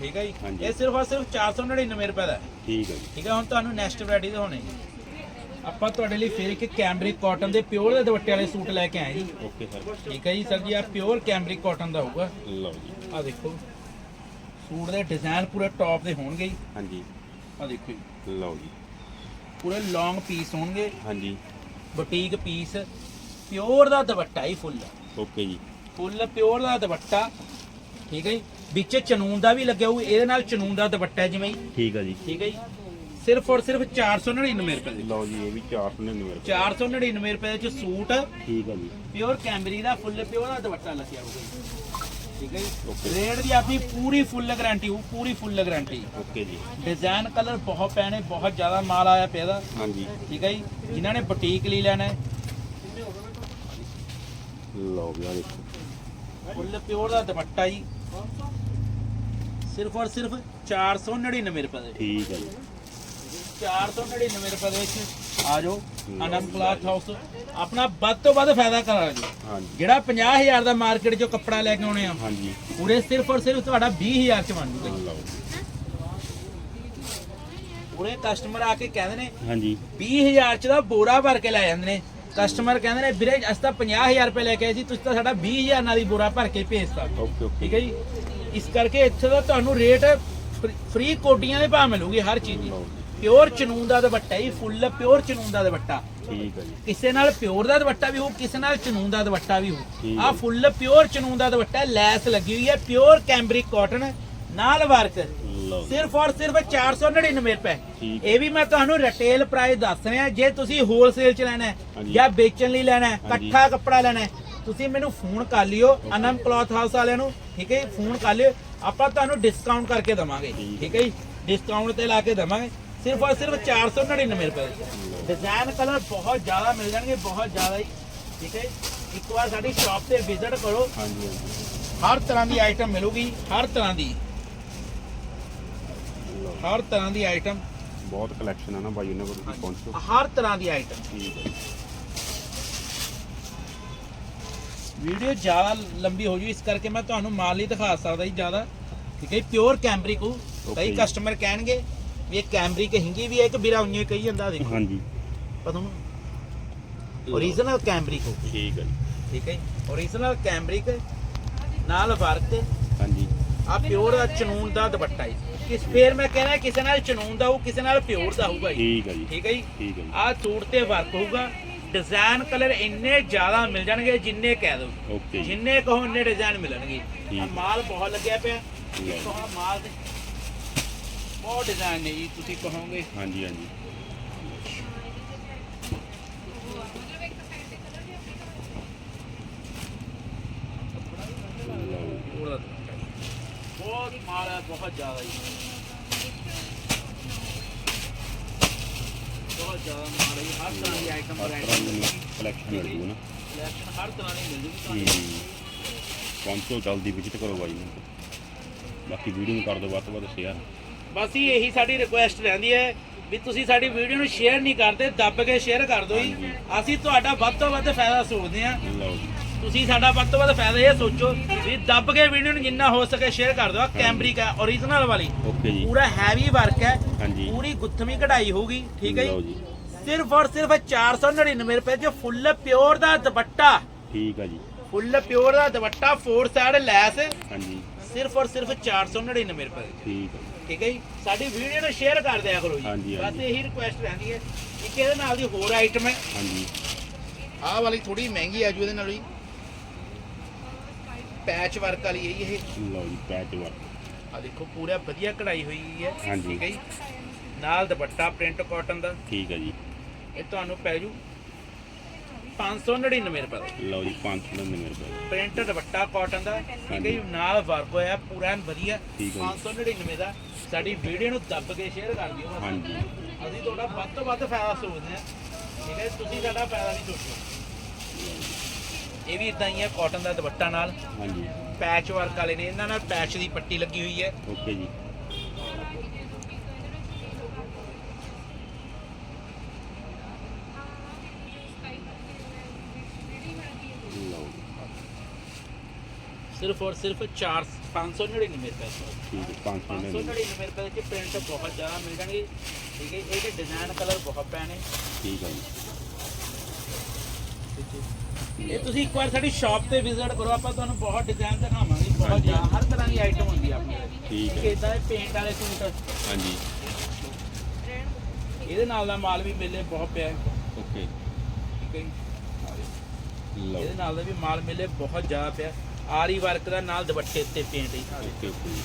ਠੀਕ ਹੈ ਜੀ। ਇਹ ਸਿਰਫ ਔਰ ਸਿਰਫ 499 ਰੁਪਏ ਦਾ ਠੀਕ ਹੈ ਜੀ। ਠੀਕ ਹੈ ਹੁਣ ਤੁਹਾਨੂੰ ਨੈਕਸਟ ਵੈਰਾਈਟੀ ਦਿਖਾਉਣੇ ਆਪਾਂ ਤੁਹਾਡੇ ਲਈ ਫਿਰ ਇੱਕ ਕੈਮਰਿਕ ਕਾਟਨ ਦੇ ਪਿਓਰ ਦੇ ਦੁਪੱਟੇ ਵਾਲੇ ਸੂਟ ਲੈ ਕੇ ਆਏ ਜੀ। ਓਕੇ ਸਰ ਠੀਕ ਹੈ ਜੀ ਸਰ ਜੀ ਆ ਪਿਓਰ ਕੈਮਰਿਕ ਕਾਟਨ ਦਾ ਹੋਊਗਾ। ਲਓ ਜੀ। ਆ ਦੇਖੋ ਸੂਟ ਦੇ ਡਿਜ਼ਾਈਨ ਪੂਰੇ ਟੌਪ ਦੇ ਹੋਣਗੇ ਜੀ। ਹਾਂਜੀ। ਆ ਦੇਖੋ ਜੀ। ਲਓ ਜੀ। ਪੂਰੇ ਲੌਂਗ ਪੀਸ ਹੋਣਗੇ। ਹਾਂਜੀ। ਬੁਟੀਕ ਪੀਸ ਪਿਓਰ ਦਾ ਦੁਪੱਟਾ ਹੀ ਫੁੱਲ ਓਕੇ ਜੀ। ਫੁੱਲ ਪਿਓਰ ਦਾ ਦੁਪੱਟਾ। ਠੀਕ ਹੈ ਜੀ। ਵਿੱਚ ਚਨੂਨ ਦਾ ਵੀ ਲੱਗਿਆ ਹੋਊ ਇਹਦੇ ਨਾਲ ਚਨੂਨ ਦਾ ਦੁਪੱਟਾ ਜਿਵੇਂ ਠੀਕ ਹੈ ਜੀ। ਠੀਕ ਹੈ ਜੀ। ਸਿਰਫ ਔਰ ਸਿਰਫ 499 ਰੁਪਏ ਦੇ। ਲਓ ਜੀ ਇਹ ਵੀ 499 ਰੁਪਏ। 499 ਰੁਪਏ ਦੇ ਚ ਸੂਟ ਠੀਕ ਹੈ ਜੀ। ਪਿਓਰ ਕੈਮਰੀ ਦਾ ਫੁੱਲ ਪਿਓਰ ਦਾ ਦੁਪੱਟਾ ਲੱਗਿਆ ਹੋਊਗਾ। ਠੀਕ ਹੈ. ਜੀ? ਰੇਟ ਦੀ ਆਪਣੀ ਪੂਰੀ ਫੁੱਲ ਗਾਰੰਟੀ ਹੋ ਪੂਰੀ ਫੁੱਲ ਗਾਰੰਟੀ ਓਕੇ ਜੀ। ਡਿਜ਼ਾਈਨ ਕਲਰ ਬਹੁਤ ਪੈਣੇ ਬਹੁਤ ਜ਼ਿਆਦਾ ਮਾਲ ਆਇਆ ਪਿਆ ਦਾ ਹਾਂਜੀ। ਠੀਕ ਹੈ ਜੀ? ਜਿਨ੍ਹਾਂ ਨੇ ਬੁਟੀਕ ਲਈ ਲੈਣਾ ਹੈ। ਲਓ ਆਹ ਦੇਖੋ। ਫੁੱਲ ਪਿਓਰ ਦਾ ਦੁਪੱਟਾ ਜੀ। ਸਿਰਫ ਔਰ ਸਿਰਫ 499 ਰੁਪਏ ਦੇ। ਠੀਕ ਹੈ ਜੀ। 499 ਰੁਪਏ ਦੇ ਵਿੱਚ ਆ ਜਾਓ ਅਨੰਦ ਕਲਾਥ ਹਾਊਸ ਆਪਣਾ ਵੱਧ ਤੋਂ ਵੱਧ ਫਾਇਦਾ ਕਰਾ ਹਾਂਜੀ। ਜਿਹੜਾ 50000 ਦਾ ਮਾਰਕੀਟ 'ਚੋਂ ਕੱਪੜਾ ਲੈ ਕੇ ਆਉਣੇ ਆ ਹਾਂਜੀ। ਪੂਰੇ ਸਿਰਫ ਔਰ ਸਿਰਫ ਤੁਹਾਡਾ 20000 ਚ ਬਣ ਜੂਗਾ ਜੀ। ਲਓ ਪੂਰੇ ਕਸਟਮਰ ਆ ਕੇ ਕਹਿੰਦੇ ਨੇ ਹਾਂਜੀ। 20000 ਚ ਦਾ ਬੋਰਾ ਭਰ ਕੇ ਲੈ ਜਾਂਦੇ ਨੇ। ਕਸਟਮਰ ਕਹਿੰਦੇ ਨੇ ਵੀਰੇ ਅਸੀਂ ਤਾਂ 50000 ਰੁਪਏ ਲੈ ਕੇ ਆਏ ਸੀ ਤੁਸੀਂ ਤਾਂ ਸਾਡਾ 20000 ਨਾਲ ਹੀ ਬੋਰਾ ਭਰ ਕੇ ਭੇਜਤਾ। Okay okay. ਠੀਕ ਹੈ ਜੀ? ਇਸ ਕਰਕੇ ਇੱਥੇ ਦਾ ਤੁਹਾਨੂੰ ਰੇਟ ਫ੍ਰੀ ਕੋਟੀਆਂ ਦੇ ਭਾਅ ਮਿਲੂਗੀ ਹਰ ਚੀਜ਼ ਦੀ। ਲਓ ਪਿਓਰ ਚਨੂਨ ਦਾ ਦੁਪੱਟਾ ਹੀ ਫੁੱਲ ਪਿਓਰ ਚਨੂਨ ਦਾ ਦੁਪੱਟਾ। ਠੀਕ ਹੈ ਜੀ। ਕਿਸੇ ਨਾਲ ਪਿਓਰ ਦਾ ਦੁਪੱਟਾ ਵੀ ਹੋ ਕਿਸੇ ਨਾਲ ਚਨੂਨ ਦਾ ਦੁਪੱਟਾ ਵੀ ਹੋ। ਆ। ਫੁੱਲ ਪਿਓਰ ਚਨੂਨ ਦਾ ਦੁਪੱਟਾ ਲੈਸ ਲੱਗੀ ਹੋਈ ਹੈ ਪਿਓਰ ਕੈਂਬਰਿਕ ਕਾਟਨ ਨਾਲ ਵਰਕ। ਸਿਰਫ ਔਰ ਸਿਰਫ 499 ਰੁਪਏ। ਇਹ ਵੀ ਮੈਂ ਤੁਹਾਨੂੰ ਰਿਟੇਲ ਪ੍ਰਾਈਸ ਦੱਸ ਰਿਹਾ ਜੇ ਤੁਸੀਂ ਹੋਲਸੇਲ ਚ ਲੈਣਾ ਹੈ। ਜਾਂ ਵੇਚਣ ਲਈ ਲੈਣਾ ਹੈ। ਇਕੱਠਾ ਕੱਪੜਾ ਲੈਣਾ ਹੈ ਤੁਸੀਂ ਮੈਨੂੰ ਫੋਨ ਕਰ ਲਿਓ ਅਨਮ ਕਲੌਥ ਹਾਊਸ ਵਾਲਿਆਂ ਨੂੰ ਠੀਕ ਹੈ ਫੋਨ ਕਰ ਲਿਓ। ਆਪਾਂ ਤੁਹਾਨੂੰ ਡਿਸਕਾਊਂਟ ਕਰਕੇ ਦਵਾਂਗੇ। ਠੀਕ ਹੈ। ਜੀ? ਡਿਸਕਾਊਂਟ ਤੇ ਲਾ ਕੇ ਦਵਾਂਗੇ। ਸਿਰਫ ਔਰ ਸਿਰਫ 499 ਰੁਪਏ ਡਿਜ਼ਾਈਨ ਕਲਰ ਬਹੁਤ ਜ਼ਿਆਦਾ ਮਿਲ ਜਾਣਗੇ ਬਹੁਤ ਜ਼ਿਆਦਾ ਹੀ। ਠੀਕ ਹੈ ਇੱਕ ਵਾਰ ਸਾਡੀ ਸ਼ਾਪ ਤੇ ਵਿਜ਼ਿਟ ਕਰੋ। ਹਾਂਜੀ ਹਰ ਤਰ੍ਹਾਂ ਦੀ ਆਈਟਮ ਮਿਲੂਗੀ ਹਰ ਤਰ੍ਹਾਂ ਦੀ। ਹਰ ਤਰ੍ਹਾਂ ਦੀ ਆਈਟਮ ਬਹੁਤ ਕਲੈਕਸ਼ਨ ਆ ਨਾ ਬਾਈ ਉਹਨਾਂ ਕੋਲ ਤੁਸੀਂ ਪਹੁੰਚੋ। ਹਰ ਤਰ੍ਹਾਂ ਦੀ ਆਈਟਮ ਠੀਕ ਹੈ। ਵੀਡੀਓ ਜ਼ਿਆਦਾ ਲੰਬੀ ਹੋ ਜੂ ਇਸ ਕਰਕੇ ਮੈਂ ਤੁਹਾਨੂੰ ਮਾਲ ਹੀ ਦਿਖਾ ਸਕਦਾ ਜੀ ਜ਼ਿਆਦਾ। ਠੀਕ ਹੈ ਪਿਓਰ ਕੈਮਰਿਕ ਹੋ ਕਈ। ਕਸਟਮਰ ਕਹਿਣਗੇ ਵੀ ਇਹ ਕੈਮਰਿਕ ਹਿੰਗੀ ਵੀ ਹੈ ਕਿ ਬਿਰਾ ਉਈਏ ਕਹੀ ਜਾਂਦਾ ਦੇਖੋ। ਹਾਂਜੀ। ਪਰ ਤੁਹਾਨੂੰ ਓਰੀਜਨਲ ਕੈਮਰਿਕ ਹੋ ਠੀਕ ਹੈ ਠੀਕ ਹੈ ਓਰੀਜਨਲ ਕੈਮਰਿਕ ਨਾਲ ਵਰਕ ਹਾਂਜੀ। ਆ ਪਿਓਰ ਦਾ ਚਨੂਨ ਦਾ ਦੁਪੱਟਾ ਜੀ। ਕਿਸ ਫੇਰ ਮੈਂ ਕਹਿਣਾ ਕਿਸੇ ਨਾਲ ਚਨੂਨ ਦਾ ਹੋਊ ਕਿਸੇ ਨਾਲ ਪਿਓਰ ਦਾ ਹੋਊਗਾ ਜੀ। ਠੀਕ ਹੈ ਜੀ। ਠੀਕ ਹੈ ਜੀ। ਠੀਕ ਹੈ ਜੀ। ਆ ਸੂਟ ਤੇ ਵਰਕ ਹੋਊਗਾ। ਡਿਜ਼ਾਈਨ ਕਲਰ ਇੰਨੇ ਜ਼ਿਆਦਾ ਮਿਲ ਜਾਣਗੇ ਜਿੰਨੇ ਕਹਿ ਦੋ। ਜਿੰਨੇ ਕਹੋ ਇੰਨੇ ਡਿਜ਼ਾਈਨ ਮਿਲਣਗੇ। ਮਾਲ ਬਹੁਤ ਲੱਗਿਆ ਪਿਆ। ਹੈ। ਆਹ ਮਾਲ ਦੇ ਬਹੁਤ ਡਿਜ਼ਾਈਨ ਨੇ ਜੀ ਤੁਸੀਂ ਕਹੋਗੇ। ਹਾਂਜੀ ਹਾਂਜੀ। ਬਹੁਤ ਮਾਲ ਹੈ ਬਹੁਤ ਜ਼ਿਆਦਾ ਜੀ। ਬਹੁਤ ਜ਼ਿਆਦਾ ਮਾਲ ਹੈ ਜੀ, ਹਰ ਤਰ੍ਹਾਂ ਦੀ ਆਈਟਮ ਹਰ ਤਰ੍ਹਾਂ ਦੀ ਕਲੈਕਸ਼ਨ ਮਿਲ ਜੂ ਨਾ। ਕਲੈਕਸ਼ਨ ਹਰ ਤਰ੍ਹਾਂ ਦੀ ਮਿਲ ਜੂਗੀ ਤੁਹਾਨੂੰ। ਪਹੁੰਚੋ ਜਲਦੀ ਵਿਜ਼ਿਟ ਕਰੋ ਬਾਈ ਨੂੰ ਬਾਕੀ ਵੀਡੀਓ ਨੂੰ ਕਰ ਦਿਓ ਵੱਧ ਤੋਂ ਵੱਧ ਸ਼ੇਅਰ ਬਸ ਹੀ ਇਹੀ ਸਾਡੀ ਰਿਕੁਐਸਟ ਰਹਿੰਦੀ ਹੈ ਵੀ ਤੁਸੀਂ ਸਾਡੀ ਵੀਡੀਓ ਨੂੰ ਸ਼ੇਅਰ ਨਹੀਂ ਕਰਦੇ ਦੱਬ ਕੇ ਸ਼ੇਅਰ ਕਰ ਦਿਓ ਜੀ। ਅਸੀਂ ਤੁਹਾਡਾ ਵੱਧ ਤੋਂ ਵੱਧ ਫਾਇਦਾ ਸੋਚਦੇ ਜੀ ਤੁਸੀਂ ਸਾਡਾ ਵੱਧ ਤੋਂ ਵੱਧ ਫਾਇਦਾ ਇਹ ਸੋਚੋ ਵੀ ਦੱਬ ਕੇ ਵੀਡੀਓ ਨੂੰ ਜਿੰਨਾ ਹੋ ਸਕੇ ਸ਼ੇਅਰ ਕਰ ਦਿਓ ਕੈਮਰਿਕ ਹੈ ਓਰੀਜਨਲ ਵਾਲੀ। ਓਕੇ ਜੀ। ਪੂਰਾ ਹੈਵੀ ਵਰਕ ਹੈ। ਪੂਰੀ ਗੁੱਥਵੀਂ ਕਢਾਈ ਹੋਊਗੀ ਠੀਕ ਹੈ ਜੀ। ਸਿਰਫ ਔਰ ਸਿਰਫ 499 ਰੁਪਏ ਚ ਫੁੱਲ ਪਿਓਰ ਦਾ ਦੁਪੱਟਾ। ਠੀਕ ਹੈ ਜੀ। ਫੁੱਲ ਪਿਓਰ ਦਾ ਦੁਪੱਟਾ ਫੋਰ ਸਾਈਡ ਲੈਸ। ਹਾਂਜੀ। ਸਿਰਫ ਔਰ ਸਿਰਫ 499 ਰੁਪਏ। ਠੀਕ ਹੈ ਠੀਕ ਹੈ ਜੀ? ਸਾਡੀ ਵੀਡੀਓ ਨੂੰ ਸ਼ੇਅਰ ਕਰ ਦਿਆ ਕਰੋ ਜੀ। ਹਾਂਜੀ, ਬਸ ਹਾਂਜੀ। ਇਹੀ ਰਿਕੁਐਸਟ ਰਹਿੰਦੀ ਹੈ ਇੱਕ ਇਹਦੇ ਨਾਲ ਦੀ ਹੋਰ ਆਈਟਮ ਹੈ। ਹਾਂਜੀ। ਆਹ ਵਾਲੀ ਥੋੜੀ ਮਹਿੰਗੀ ਆ ਜੂ ਇਹਦੇ ਨਾਲ ਜੀ ਪੈਚ ਵਰਕ ਵਾਲੀ ਹੈ ਜੀ ਇਹ। ਲਓ ਜੀ ਪੈਚ ਵਰਕ ਆ ਦੇਖੋ ਪੂਰਾ ਵਧੀਆ ਕਢਾਈ ਹੋਈ ਹੈ। ਹਾਂਜੀ। ਠੀਕ ਹੈ ਜੀ? ਨਾਲ ਦੁਪੱਟਾ ਪ੍ਰਿੰਟ ਕਾਟਨ ਦਾ। ਠੀਕ ਹੈ ਜੀ। ਇਹ ਤੁਹਾਨੂੰ ਪੈ ਜੂ। 599 ਰੁਪਏ ਦਾ। ਲਓ ਜੀ 599 ਰੁਪਏ ਪ੍ਰਿੰਟ ਦੁਪੱਟਾ ਕਾਟਨ ਦਾ ਠੀਕ ਹੈ ਜੀ। ਨਾਲ ਵਰਕ ਹੋਇਆ ਪੂਰਾ ਐਨ ਵਧੀਆ ਠੀਕ ਹੈ 599 ਦਾ। ਸਾਡੀ ਵੀਡੀਓ ਨੂੰ ਦੱਬ ਕੇ ਸ਼ੇਅਰ ਕਰ ਦਿਓ। ਹਾਂਜੀ। ਅਸੀਂ ਤੁਹਾਡਾ ਵੱਧ ਤੋਂ ਵੱਧ ਫਾਇਦਾ ਸੋਚਦੇ ਹਾਂ। ਠੀਕ ਹੈ ਤੁਸੀਂ ਸਾਡਾ ਫਾਇਦਾ ਨਹੀਂ ਸੋਚੋ। ਇਹ ਵੀ ਇਦਾਂ ਹੀ ਹੈ ਕਾਟਨ ਦਾ ਦੁਪੱਟਾ ਨਾਲ। ਹਾਂਜੀ। ਪੈਚ ਵਰਕ ਵਾਲੇ ਨੇ ਇਹਨਾਂ ਨਾਲ ਪੈਚ ਦੀ ਪੱਟੀ ਲੱਗੀ ਹੋਈ ਹੈ। ਓਕੇ ਜੀ ਲਓ ਜੀ ਸਿਰਫ ਔਰ ਸਿਰਫ 4 599 ਰੁਪਏ ਠੀਕ ਹੈ 599 599 ਰੁਪਏ ਦੇ ਪ੍ਰਿੰਟ ਬਹੁਤ ਜ਼ਿਆਦਾ ਮਿਲ ਜਾਣਗੇ ਠੀਕ ਹੈ ਇਹਦੇ ਡਿਜ਼ਾਈਨ ਕਲਰ ਬਹੁਤ ਪੈਣੇ ਠੀਕ ਹੈ ਇਹ ਤੁਸੀਂ ਇੱਕ ਵਾਰ ਸਾਡੀ ਸ਼ਾਪ ਤੇ ਵਿਜ਼ਿਟ ਕਰੋ ਆਪਾਂ ਤੁਹਾਨੂੰ ਬਹੁਤ ਡਿਜ਼ਾਈਨ ਦਿਖਾਵਾਂਗੇ ਬਹੁਤ ਜ਼ਿਆਦਾ ਹਰ ਤਰ੍ਹਾਂ ਦੀ ਆਈਟਮ ਹੁੰਦੀ ਆ ਆਪਣੀ ਠੀਕ ਹੈ। ਇਦਾਂ ਦੇ ਪੇਂਟ ਵਾਲੇ ਸੂਟ ਹਾਂਜੀ। ਇਹਦੇ ਨਾਲ ਦਾ ਮਾਲ ਵੀ ਮਿਲੇ ਬਹੁਤ ਪਿਆ ਹੈ। ਓਕੇ। ਠੀਕ ਹੈ ਇਹਦੇ ਨਾਲ ਦਾ ਵੀ ਮਾਲ ਮਿਲੇ ਬਹੁਤ ਜ਼ਿਆਦਾ ਪਿਆ। ਆਰੀ ਵਰਕ ਦਾ ਨਾਲ ਦੁਪੱਟੇ ਉੱਤੇ ਪੇਂਟ ਹੀ ਓਕੇ ਓਕੇ ਜੀ।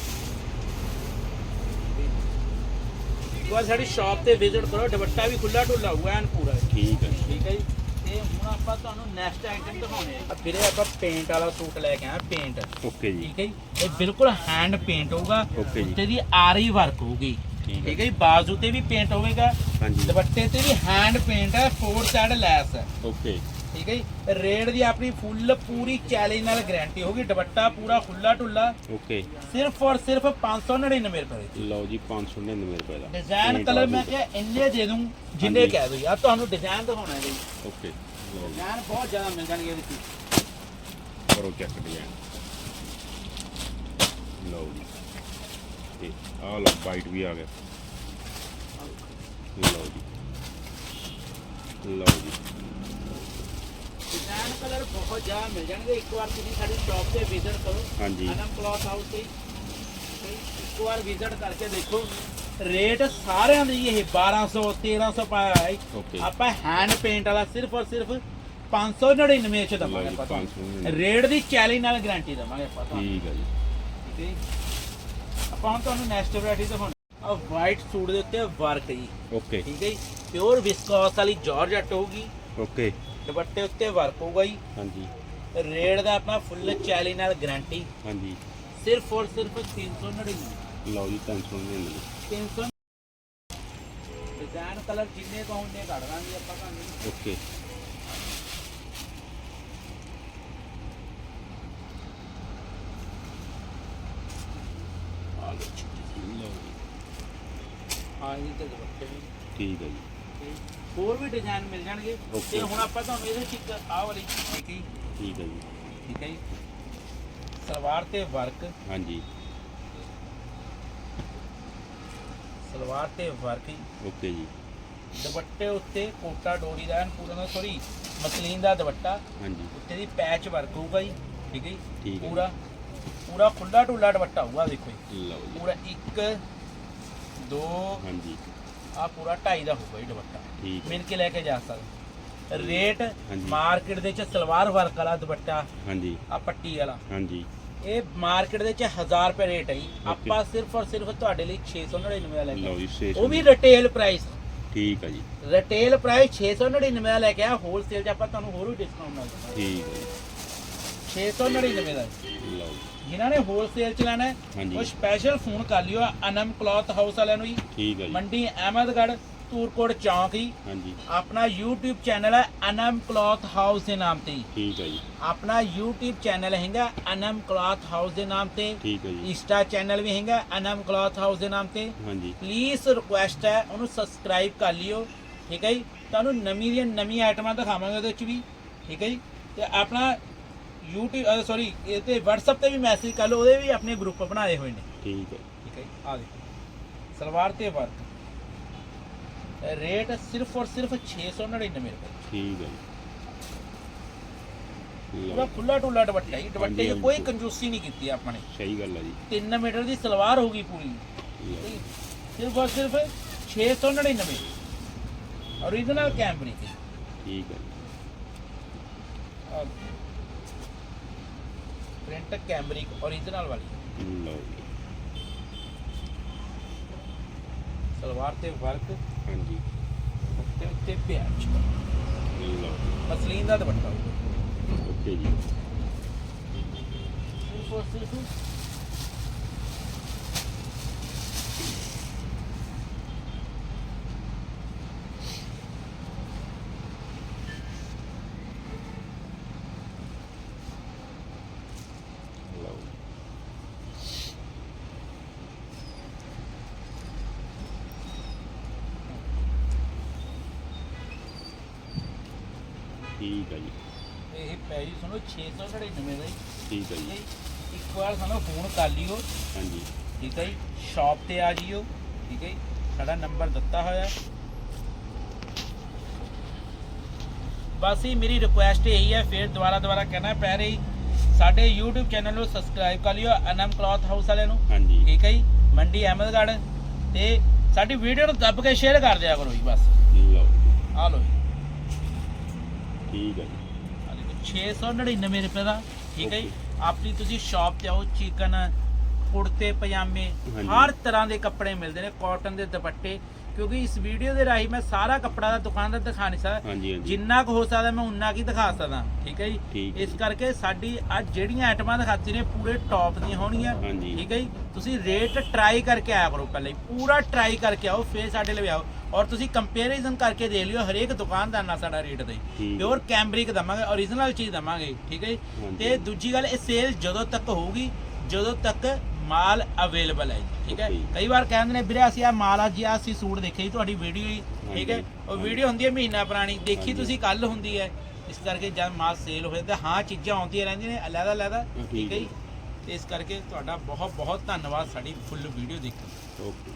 ਇੱਕ ਵਾਰ ਸਾਡੀ ਸ਼ਾਪ ਤੇ ਵਿਜ਼ਿਟ ਕਰੋ ਦੁਪੱਟਾ ਵੀ ਖੁੱਲਾ ਢੁੱਲਾ ਹੋਊਗਾ ਐਨ ਪੂਰਾ। ਠੀਕ ਹੈ। ਠੀਕ ਹੈ ਜੀ। ਤੇ ਹੁਣ ਆਪਾਂ ਤੁਹਾਨੂੰ ਨੈਕਸਟ ਆਈਟਮ ਦਿਖਾਉਣੇ ਆ। ਵੀਰੇ ਆਪਾਂ ਪੇਂਟ ਵਾਲਾ ਸੂਟ ਲੈ ਕੇ ਆਏ ਪੇਂਟ ਓਕੇ ਜੀ। ਠੀਕ ਹੈ ਜੀ। ਇਹ ਬਿਲਕੁਲ ਹੈਂਡ ਪੇਂਟ ਹੋਊਗਾ ਜੀ। ਉੱਤੇ ਦੀ ਆਰੀ ਵਰਕ ਹੋਊਗੀ। ਠੀਕ ਹੈ ਠੀਕ ਹੈ ਜੀ ਬਾਜ਼ੂ ਤੇ ਵੀ ਪੇਂਟ ਹੋਵੇਗਾ ਹਾਂਜੀ। ਦੁਪੱਟੇ ਤੇ ਵੀ ਹੈਂਡ ਪੇਂਟ ਹੈ ਫੋਰ ਸਾਈਡ ਲੈਸ ਹੈ। ਓਕੇ ਠੀਕ ਹੈ ਜੀ? ਰੇਟ ਦੀ ਆਪਣੀ ਫੁੱਲ ਪੂਰੀ ਚੈਲੰਜ ਨਾਲ ਗਾਰੰਟੀ ਹੋਗੀ ਦੁਪੱਟਾ ਪੂਰਾ ਖੁੱਲਾ ਢੁੱਲਾ। ਓਕੇ ਸਿਰਫ ਔਰ ਸਿਰਫ 599 ਰੁਪਏ ਦੇ। ਲਓ ਜੀ 599 ਰੁਪਏ ਦਾ। ਡਿਜ਼ਾਈਨ ਕਲਰ ਮੈਂ। ਕਿਹਾ ਇੰਨੇ ਦੇ ਦੂੰ ਜਿੰਨੇ। ਕਹਿ ਦੋ ਯਾਰ ਤੁਹਾਨੂੰ ਡਿਜ਼ਾਈਨ ਦਿਖਾਉਣਾ ਹੈ ਜੀ। ਓਕੇ ਡਿਜ਼ਾਈਨ ਬਹੁਤ ਜ਼ਿਆਦਾ ਮਿਲ ਜਾਣਗੇ ਇਹਦੇ ਵਿੱਚ। ਕਰੋ ਚੈੱਕ ਡਿਜ਼ਾਈਨ ਲਓ ਜੀ। ਤੇ ਆਹ ਲਓ ਵਾਈਟ ਵੀ ਆ ਗਿਆ। ਲਓ ਜੀ। ਲਓ ਜੀ। ਡਿਜ਼ਾਈਨ ਕਲਰ ਬਹੁਤ ਜ਼ਿਆਦਾ ਮਿਲ ਜਾਣਗੇ। ਇੱਕ ਵਾਰ ਤੁਸੀਂ ਸਾਡੀ ਸ਼ਾਪ ਤੇ ਵਿਜ਼ਿਟ ਕਰੋ। ਹਾਂਜੀ। ਅਨਮ ਕਲੌਥ ਹਾਊਸ ਤੇ। ਤੇ ਇੱਕ ਵਾਰ ਵਿਜ਼ਿਟ ਕਰਕੇ ਦੇਖੋ। ਰੇਟ ਸਾਰਿਆਂ ਦੀ ਇਹ 1200 1300 ਪਾਇਆ ਹੈ ਓਕੇ ਆਪਾਂ ਹੈਂਡ ਪੇਂਟ ਵਾਲਾ ਸਿਰਫ ਔਰ ਸਿਰਫ 599 ਚ ਦਵਾਂਗੇ ਆਪਾਂ 599 ਰੇਟ ਦੀ ਚੈਲੰਜ ਨਾਲ ਗਾਰੰਟੀ ਦਵਾਂਗੇ ਆਪਾਂ ਤੁਹਾਨੂੰ। ਠੀਕ ਹੈ ਜੀ। ਠੀਕ ਹੈ ਜੀ। ਆਪਾਂ ਹੁਣ ਤੁਹਾਨੂੰ ਨੈਕਸਟ ਵੈਰਾਈਟੀ ਦਿਖਾਉਣੀ। ਆ ਵਾਈਟ ਸੂਟ ਦੇ ਉੱਤੇ ਵਰਕ ਜੀ। ਓਕੇ ਠੀਕ ਹੈ ਜੀ। ਪਿਓਰ ਵਿਸਕੋਸ ਵਾਲੀ ਜਾਰਜਟ ਹੋਊਗੀ ਓਕੇ ਦੁਪੱਟੇ ਉੱਤੇ ਵਰਕ ਹੋਊਗਾ ਜੀ। ਹਾਂਜੀ। ਰੇਟ ਦਾ ਆਪਣਾ ਫੁੱਲ ਚੈਲੰਜ ਨਾਲ ਗਾਰੰਟੀ ਹਾਂਜੀ। ਸਿਰਫ ਔਰ ਸਿਰਫ 399 ਲਓ ਜੀ 399 300 ਡਿਜ਼ਾਈਨ ਕਲਰ ਜਿੰਨੇ ਕਹੋਗੇ ਕੱਢ ਦਾਂਗੇ ਆਪਾਂ ਤੁਹਾਨੂੰ। ਓਕੇ। ਆ ਲਓ ਜੀ। ਲਓ ਜੀ। ਹਾਂ ਇਹ ਤੇ ਦੁਪੱਟੇ ਠੀਕ ਹੈ ਜੀ। ਹੋਰ ਵੀ ਡਿਜ਼ਾਈਨ ਮਿਲ ਜਾਣਗੇ। Okay. ਤੇ ਹੁਣ ਆਪਾਂ ਤੁਹਾਨੂੰ ਇਹਦੇ ਵਿੱਚ ਇੱਕ ਆਹ ਵਾਲੀ ਠੀਕ ਹੈ ਜੀ, ਠੀਕ ਹੈ ਜੀ। ਠੀਕ ਹੈ ਜੀ। ਸਲਵਾਰ ਤੇ ਵਰਕ ਹਾਂਜੀ। ਸਲਵਾਰ ਤੇ ਵਰਕ ਜੀ ਓਕੇ ਜੀ। ਦੁਪੱਟੇ ਉੱਤੇ ਕੋਟਾ ਡੋਰੀ ਦਾ ਐਨ ਪੂਰਾ ਨਾ ਸੌਰੀ ਮਸਲੀਨ ਦਾ ਦੁਪੱਟਾ। ਹਾਂਜੀ। ਉੱਤੇ ਦੀ ਪੈਚ ਵਰਕ ਹੋਊਗਾ ਜੀ। ਠੀਕ ਹੈ ਜੀ। ਹੈ ਪੂਰਾ ਪੂਰਾ ਖੁੱਲਾ ਢੁੱਲਾ ਦੁਪੱਟਾ ਹੋਊਗਾ ਦੇਖੋ ਜੀ। ਲਓ ਜੀ। ਪੂਰਾ 1 2 ਹਾਂਜੀ। ਆ ਪੂਰਾ 2.5 ਦਾ ਹੋਊਗਾ ਜੀ ਦੁਪੱਟਾ। ਮਿਲ ਕੇ ਲੈ ਕੇ ਜਾ ਸਕਦੇ। ਰੇਟ। ਮਾਰਕੀਟ ਦੇ ਚ ਸਲਵਾਰ ਵਰਕ ਵਾਲਾ ਦੁਪੱਟਾ ਹਾਂਜੀ। ਆ ਪੱਟੀ ਵਾਲਾ। ਹਾਂਜੀ। ਇਹ ਮਾਰਕੀਟ ਦੇ ਚ 1000 ਰੁਪਏ ਰੇਟ ਹੈ ਜੀ। ਆਪਾਂ ਸਿਰਫ ਔਰ ਸਿਰਫ ਤੁਹਾਡੇ ਲਈ 699 ਦਾ ਲੈ ਕੇ ਉਹ ਵੀ ਰਿਟੇਲ ਪ੍ਰਾਈਸ ਠੀਕ ਹੈ ਜੀ। ਰਿਟੇਲ ਪ੍ਰਾਈਸ 699 ਦਾ ਲੈ ਕੇ ਆ ਹੋਲਸੇਲ ਚ ਆਪਾਂ ਤੁਹਾਨੂੰ ਹੋਰ ਵੀ ਡਿਸਕਾਊਂਟ ਮਿਲ ਜਾਣਾ ਠੀਕ ਹੈ ਜੀ। 699 ਦਾ ਲਓ ਜੀ। ਜਿਨ੍ਹਾਂ ਨੇ ਹੋਲਸੇਲ ਚ ਲੈਣਾ ਹੈ ਹਾਂਜੀ। ਉਹ ਸਪੈਸ਼ਲ ਫੋਨ ਕਰ ਲਿਓ ਅਨਮ ਕਲੌਥ ਹਾਊਸ ਵਾਲਿਆਂ ਨੂੰ ਜੀ। ਠੀਕ ਹੈ ਜੀ। ਮੰਡੀ ਅਹਿਮਦਗੜ੍ਹ ਧੂਰਕੋਟ ਚੌਂਕ ਹੀ ਹਾਂਜੀ। ਆਪਣਾ YouTube ਚੈਨਲ ਹੈ ਅਨਮ ਕਲੌਥ ਹਾਊਸ ਦੇ ਨਾਮ ਤੇ ਹੀ। ਠੀਕ ਹੈ ਜੀ। ਆਪਣਾ YouTube ਚੈਨਲ ਹੈਗਾ ਅਨਮ ਕਲੌਥ ਹਾਊਸ ਦੇ ਨਾਮ ਤੇ। ਠੀਕ ਹੈ ਜੀ। ਇੰਸਟਾ ਚੈਨਲ ਵੀ ਹੈਗਾ ਅਨਮ ਕਲੌਥ ਹਾਊਸ ਦੇ ਨਾਮ ਤੇ। ਹਾਂਜੀ। ਪਲੀਜ਼ ਰਿਕੁਐਸਟ ਹੈ ਉਹਨੂੰ ਸਬਸਕ੍ਰਾਈਬ ਕਰ ਲਿਓ। ਠੀਕ ਹੈ ਜੀ? ਤੁਹਾਨੂੰ ਨਵੀਂ ਦੀਆਂ ਨਵੀਂ ਆਈਟਮਾਂ ਦਿਖਾਵਾਂਗੇ ਉਹਦੇ ਵਿੱਚ ਵੀ। ਠੀਕ ਹੈ ਜੀ? ਤੇ ਆਪਣਾ YouTube ਸੌਰੀ ਇਹ ਤੇ WhatsApp ਤੇ ਵੀ ਮੈਸੇਜ ਕਰ ਲਓ ਉਹਦੇ ਵੀ ਆਪਣੇ ਗਰੁੱਪ ਬਣਾਏ ਹੋਏ ਨੇ। ਠੀਕ ਹੈ। ਠੀਕ ਹੈ ਆ ਦੇਖੋ ਸਲਵਾਰ ਤੇ ਵਰਕ ਰੇਟ ਸਿਰਫ ਔਰ ਸਿਰਫ 699 ਰੁਪਏ। ਠੀਕ ਹੈ ਪੂਰਾ ਖੁੱਲਾ ਟੁੱਲਾ ਦੁਪੱਟਾ ਜੀ ਦੁਪੱਟੇ 'ਚ ਕੋਈ। ਕੰਜੂਸੀ ਨਹੀਂ ਕੀਤੀ ਆਪਾਂ ਨੇ। ਸਹੀ ਗੱਲ ਹੈ ਜੀ। 3 ਮੀਟਰ ਦੀ ਸਲਵਾਰ ਹੋਗੀ ਪੂਰੀ। ਲਓ। ਸਿਰਫ ਔਰ ਸਿਰਫ 699 ਓਰੀਜਨਲ ਕੈਮਬਰਿਕ ਠੀਕ ਹੈ ਪ੍ਰਿੰਟ ਕੈਮਰਿਕ origignal ਵਾਲੀ ਲਓ ਜੀ। ਸਲਵਾਰ ਤੇ ਵਰਕ ਹਾਂਜੀ। ਉੱਤੇ ਉੱਤੇ ਪਿਆਚ ਲਓ ਮਸਲੀਨ ਦਾ ਦੁਪੱਟਾ। ਓਕੇ ਜੀ। 3 4 6 ਇਹ ਪੈ ਜੀ ਸੁਣੋ 699 ਦਾ ਜੀ। ਠੀਕ ਹੈ ਠੀਕ ਹੈ ਜੀ। ਜੀ। ਇੱਕ ਵਾਰ ਸਾਨੂੰ ਫੋਨ ਕਰ ਲਿਓ। ਹਾਂਜੀ। ਠੀਕ ਹੈ ਜੀ। ਸ਼ਾਪ ਤੇ ਆ ਜਿਓ। ਠੀਕ ਹੈ ਜੀ। ਸਾਡਾ ਨੰਬਰ ਦਿੱਤਾ ਹੋਇਆ। ਹੈ। ਬਸ ਹੀ ਮੇਰੀ ਰਿਕੁਐਸਟ ਇਹੀ ਹੈ ਫਿਰ ਦੁਬਾਰਾ ਦੁਬਾਰਾ ਕਹਿਣਾ ਪੈ ਰਹੀ ਸਾਡੇ YouTube ਚੈਨਲ ਨੂੰ ਸਬਸਕ੍ਰਾਈਬ ਕਰ ਲਿਓ ਅਨਮ ਕਲੌਥ ਹਾਊਸ ਵਾਲਿਆਂ ਨੂੰ। ਹਾਂਜੀ। ਠੀਕ ਹੈ ਜੀ। ਮੰਡੀ ਅਹਿਮਦਗੜ੍ਹ ਤੇ ਸਾਡੀ ਵੀਡੀਓ ਨੂੰ ਦੱਬ ਕੇ ਸ਼ੇਅਰ ਕਰ ਦਿਆ ਕਰੋ ਜੀ ਬਸ। ਲਓ ਆ ਲਓ ਜੀ। ਠੀਕ ਹੈ ਜੀ। 699 ਰੁਪਏ ਦਾ ਠੀਕ ਹੈ ਜੀ? ਆਪਣੀ ਤੁਸੀਂ ਸ਼ਾਪ ਤੇ ਆਓ ਚਿਕਨ ਕੁੜਤੇ ਪਜਾਮੇ। ਹਰ ਤਰ੍ਹਾਂ ਦੇ ਕੱਪੜੇ ਮਿਲਦੇ ਨੇ ਕਾਟਨ ਦੇ ਦੁਪੱਟੇ। ਕਿਉਂਕਿ ਇਸ ਵੀਡੀਓ ਦੇ ਰਾਹੀਂ ਮੈਂ ਸਾਰਾ ਕੱਪੜਾ ਦਾ ਦੁਕਾਨ ਦਾ ਦਿਖਾ ਨਹੀਂ ਸਕਦਾ। ਜਿੰਨਾ ਕੁ ਹੋ ਸਕਦਾ ਮੈਂ ਉਨਾ ਕੀ ਦਿਖਾ ਸਕਦਾ ਠੀਕ ਹੈ ਜੀ? ਇਸ। ਕਰਕੇ ਸਾਡੀ ਅੱਜ ਜਿਹੜੀਆਂ ਆਈਟਮਾਂ ਦਿਖਾਤੀ ਨੇ ਪੂਰੇ ਟੌਪ ਦੀਆਂ ਹੋਣਗੀਆਂ ਹਾਂਜੀ। ਠੀਕ ਹੈ ਜੀ? ਤੁਸੀਂ ਰੇਟ ਟਰਾਈ ਕਰਕੇ ਆਇਆ ਕਰੋ ਪਹਿਲਾਂ ਹੀ ਪੂਰਾ ਟਰਾਈ ਕਰਕੇ ਆਓ ਫੇਰ ਸਾਡੇ ਲਈ ਆਓ। ਔਰ ਤੁਸੀਂ ਕੰਪੈਰੀਜ਼ਨ ਕਰਕੇ ਦੇਖ ਲਿਓ ਹਰੇਕ ਦੁਕਾਨਦਾਰ ਨਾਲ ਸਾਡਾ ਰੇਟ ਦੇ ਹੈ। ਪਿਓਰ ਕੈਮਬਰਿਕ ਦਵਾਂਗੇ ਓਰੀਜਨਲ ਚੀਜ਼ ਦਵਾਂਗੇ ਠੀਕ ਹੈ ਜੀ। ਤੇ ਦੂਜੀ ਗੱਲ ਇਹ ਸੇਲ ਜਦੋਂ ਤੱਕ ਹੋਊਗੀ ਜਦੋਂ ਤੱਕ ਮਾਲ ਅਵੇਲੇਬਲ ਹੈ ਜੀ, ਠੀਕ ਹੈ। ਕਈ ਵਾਰ ਕਹਿੰਦੇ ਨੇ ਵੀਰੇ ਅਸੀਂ ਆ ਮਾਲ ਅੱਜ ਆ ਅਸੀਂ ਸੂਟ ਦੇਖੇ ਜੀ ਤੁਹਾਡੀ ਵੀਡੀਓ ਹੀ ਠੀਕ ਹੈ ਉਹ। ਵੀਡੀਓ ਹੁੰਦੀ ਹੈ ਮਹੀਨਾ ਪੁਰਾਣੀ ਦੇਖੀ। ਤੁਸੀਂ ਕੱਲ ਹੁੰਦੀ ਹੈ ਇਸ ਕਰਕੇ ਜਦ ਮਾਲ ਸੇਲ ਹੋਏ ਤਾਂ ਹਾਂ ਚੀਜ਼ਾਂ ਆਉਂਦੀਆਂ ਰਹਿੰਦੀਆਂ ਨੇ ਅਲੱਗ ਅਲੱਗ ਠੀਕ ਹੈ ਹੈ। ਜੀ ਇਸ ਕਰਕੇ ਤੁਹਾਡਾ ਬਹੁਤ ਬਹੁਤ ਧੰਨਵਾਦ ਸਾਡੀ ਫੁੱਲ ਵੀਡੀਓ ਦੇਖਣ। ਓਕੇ